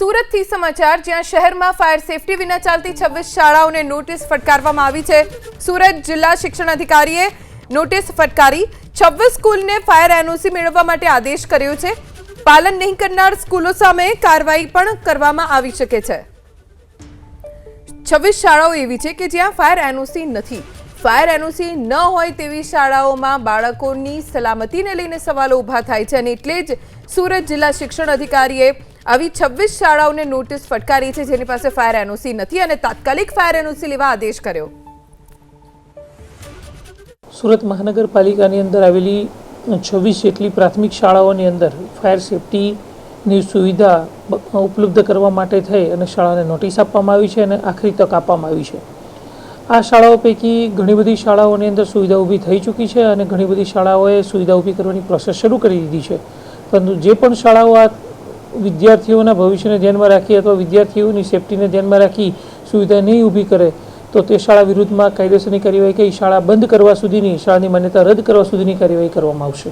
સુરતથી સમાચાર, જ્યાં શહેરમાં ફાયર સેફટી વિના ચાલતી છવ્વીસ શાળાઓને નોટિસ ફટકારવામાં આવી છે. સુરત જિલ્લા શિક્ષણ અધિકારીએ નોટિસ ફટકારી છવ્વીસ સ્કૂલને ફાયર એનઓસી મેળવવા માટે આદેશ કર્યો છે. પાલન નહીં કરનાર સ્કૂલો સામે કાર્યવાહી પણ કરવામાં આવી શકે છે. છવ્વીસ શાળાઓ એવી છે કે જ્યાં ફાયર એનઓસી નથી. ફાયર એનઓસી ન હોય તેવી શાળાઓમાં બાળકોની સલામતીને લઈને સવાલો ઊભા થાય છે અને એટલે જ સુરત જિલ્લા શિક્ષણ અધિકારીએ આવી છવ્વીસ શાળાઓને નોટિસ ફટકારી છે, જેની પાસે ફાયર એનઓસી નથી અને તાત્કાલિક ફાયર એનઓસી લેવા આદેશ કર્યો. સુરત મહાનગરપાલિકાની અંદર આવેલી છવ્વીસ જેટલી પ્રાથમિક શાળાઓની અંદર ફાયર સેફટીની સુવિધા ઉપલબ્ધ કરવા માટે થઈ અને શાળાને નોટિસ આપવામાં આવી છે અને આખરી તક આપવામાં આવી છે. આ શાળાઓ પૈકી ઘણી બધી શાળાઓની અંદર સુવિધા ઊભી થઈ ચૂકી છે અને ઘણી બધી શાળાઓએ સુવિધા ઊભી કરવાની પ્રોસેસ શરૂ કરી દીધી છે. પરંતુ જે પણ શાળાઓ આ વિદ્યાર્થીઓના ભવિષ્યને ધ્યાનમાં રાખી અથવા વિદ્યાર્થીઓની સેફટીને ધ્યાનમાં રાખી સુવિધા નહીં ઊભી કરે, તો તે શાળા વિરુદ્ધમાં કાયદેસરની કાર્યવાહી કરી શાળા બંધ કરવા સુધીની, શાળાની માન્યતા રદ કરવા સુધીની કાર્યવાહી કરવામાં આવશે.